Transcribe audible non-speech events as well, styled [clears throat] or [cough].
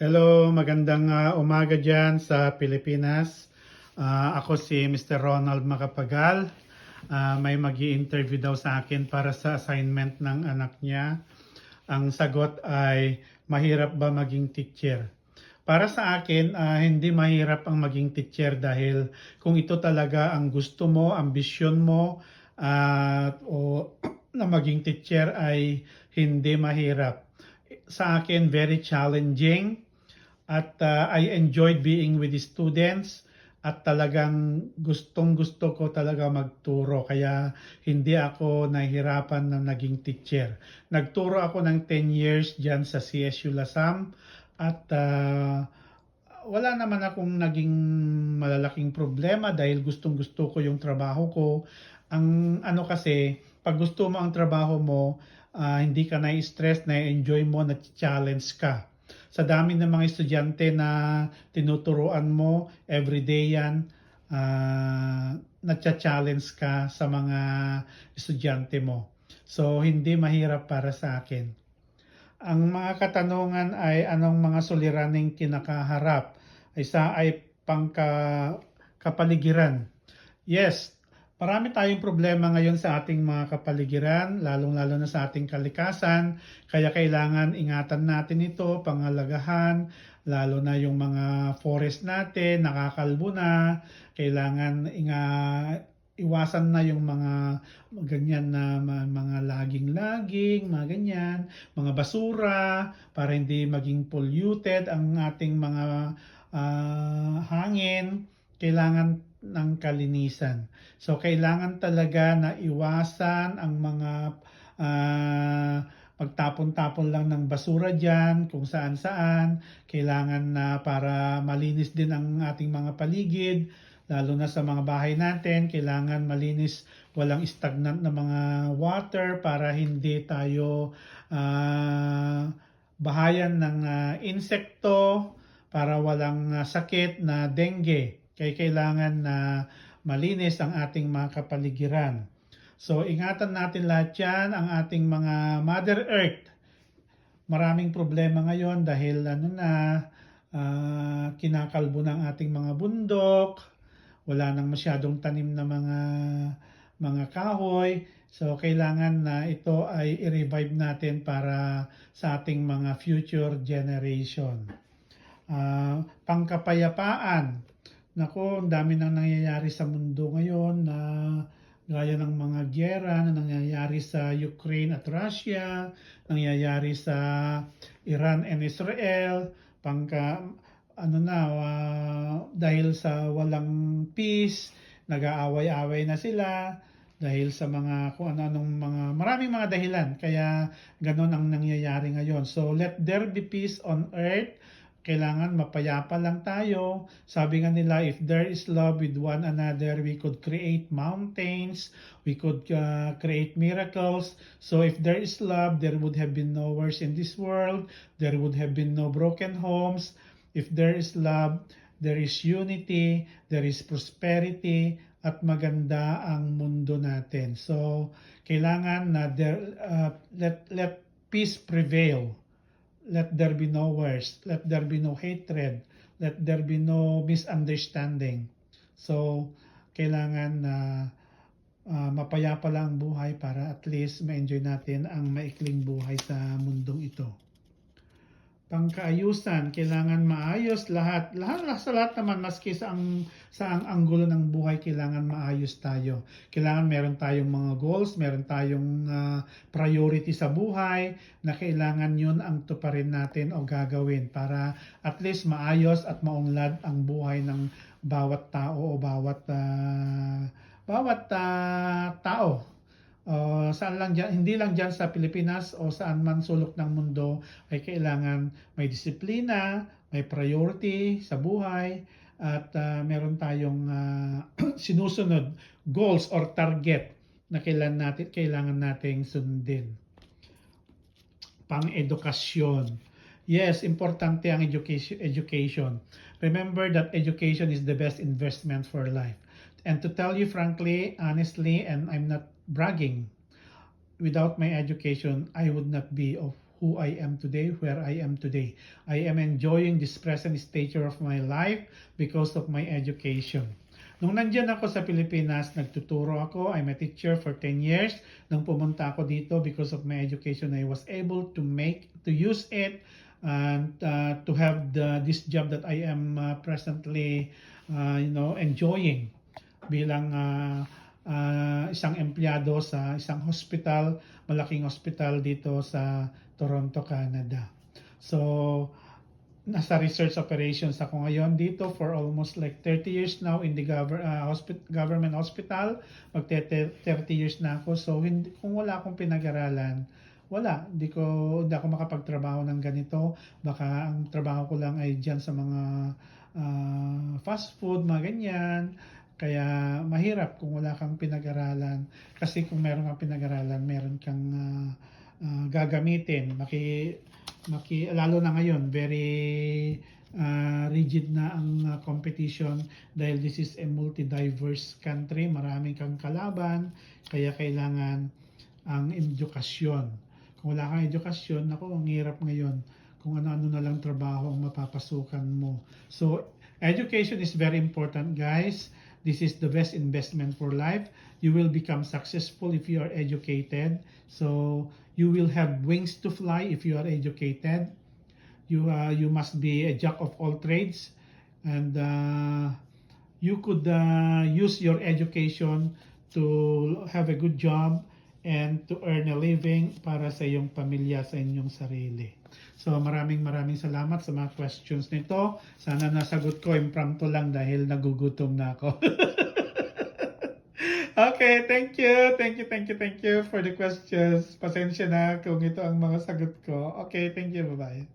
Hello, magandang ah, umaga dyan sa Pilipinas. Ah, ako si Mr. Ronald Macapagal. Ah, may mag interview daw sa akin para sa assignment ng anak niya. Ang sagot ay, mahirap ba maging teacher? Para sa akin, ah, hindi mahirap ang maging teacher dahil kung ito talaga ang gusto mo, ambisyon mo, at o [clears throat] na maging teacher ay hindi mahirap. Sa akin, very challenging at uh, I enjoyed being with the students at talagang gustong gusto ko talaga magturo kaya hindi ako nahihirapan na naging teacher. Nagturo ako ng 10 years dyan sa CSU Lasam at uh, wala naman akong naging malalaking problema dahil gustong gusto ko yung trabaho ko. Ang ano kasi, pag gusto mo ang trabaho mo, ah, hindi ka na-stress, na-enjoy mo, na-challenge ka sa dami ng mga estudyante na tinuturuan mo, everyday yan, uh, natcha-challenge ka sa mga estudyante mo. So, hindi mahirap para sa akin. Ang mga katanungan ay anong mga suliraning kinakaharap? Isa ay pangka kapaligiran. Yes, Marami tayong problema ngayon sa ating mga kapaligiran, lalong-lalo na sa ating kalikasan, kaya kailangan ingatan natin ito, pangalagahan, lalo na yung mga forest natin, nakakalbo na, kailangan inga, iwasan na yung mga ganyan na mga laging-laging, mga ganyan, mga basura, para hindi maging polluted ang ating mga uh, hangin, kailangan ng kalinisan. So kailangan talaga na iwasan ang mga uh, pagtapon-tapon lang ng basura dyan, kung saan-saan. Kailangan na para malinis din ang ating mga paligid, lalo na sa mga bahay natin, kailangan malinis, walang stagnant na mga water para hindi tayo uh, bahayan ng uh, insekto, para walang uh, sakit na dengue. Kaya kailangan na malinis ang ating mga kapaligiran. So ingatan natin lahat yan, ang ating mga Mother Earth. Maraming problema ngayon dahil ano na, uh, kinakalbo ng ating mga bundok, wala nang masyadong tanim na mga mga kahoy. So kailangan na ito ay i-revive natin para sa ating mga future generation. Uh, pangkapayapaan, Nako, ang dami nang nangyayari sa mundo ngayon na gaya ng mga gyera na nangyayari sa Ukraine at Russia, nangyayari sa Iran and Israel, pangka ano na uh, dahil sa walang peace, nag-aaway-away na sila dahil sa mga kung ano-anong mga maraming mga dahilan kaya ganon ang nangyayari ngayon. So let there be peace on earth kailangan mapayapa lang tayo. Sabi nga nila, if there is love with one another, we could create mountains, we could uh, create miracles. So if there is love, there would have been no wars in this world, there would have been no broken homes. If there is love, there is unity, there is prosperity, at maganda ang mundo natin. So, kailangan na there, uh, let, let peace prevail let there be no wars, let there be no hatred, let there be no misunderstanding. So, kailangan na uh, mapayapa lang ang buhay para at least ma-enjoy natin ang maikling buhay sa mundong ito pangkaayusan, kailangan maayos lahat. Lahat sa lahat naman maski sa ang sa ang anggulo ng buhay kailangan maayos tayo. Kailangan meron tayong mga goals, meron tayong uh, priority sa buhay na kailangan 'yun ang tuparin natin o gagawin para at least maayos at maunlad ang buhay ng bawat tao o bawat uh, bawat uh, tao uh, saan lang dyan, hindi lang dyan sa Pilipinas o saan man sulok ng mundo ay kailangan may disiplina, may priority sa buhay at uh, meron tayong uh, [clears throat] sinusunod goals or target na kailangan natin kailangan nating sundin. Pang-edukasyon. Yes, importante ang education, education. Remember that education is the best investment for life. And to tell you frankly, honestly, and I'm not bragging. Without my education, I would not be of who I am today, where I am today. I am enjoying this present stature of my life because of my education. Nung nandyan ako sa Pilipinas, nagtuturo ako. I'm a teacher for 10 years. Nung pumunta ako dito because of my education, I was able to make, to use it and uh, to have the, this job that I am uh, presently, uh, you know, enjoying bilang uh, uh, isang empleyado sa isang hospital, malaking hospital dito sa Toronto, Canada. So, nasa research operations ako ngayon dito for almost like 30 years now in the gover- uh, hospi- government hospital. Magte 30 years na ako. So, hindi, kung wala akong pinag-aralan, wala. Hindi ko hindi ako makapagtrabaho ng ganito. Baka ang trabaho ko lang ay diyan sa mga ah, fast food, mga ganyan. Kaya mahirap kung wala kang pinag-aralan. Kasi kung meron kang pinag-aralan, meron kang ah, ah, gagamitin. Maki, maki, lalo na ngayon, very ah, rigid na ang ah, competition dahil this is a multi-diverse country. Maraming kang kalaban. Kaya kailangan ang edukasyon. Kung wala kang edukasyon, ako, ang hirap ngayon kung ano-ano na lang trabaho ang mapapasukan mo. So, education is very important, guys. This is the best investment for life. You will become successful if you are educated. So, you will have wings to fly if you are educated. You uh, you must be a jack of all trades, and uh, you could uh, use your education to have a good job and to earn a living para sa iyong pamilya, sa inyong sarili. So maraming maraming salamat sa mga questions nito. Sana nasagot ko impromptu lang dahil nagugutom na ako. [laughs] okay, thank you. Thank you, thank you, thank you for the questions. Pasensya na kung ito ang mga sagot ko. Okay, thank you. Bye-bye.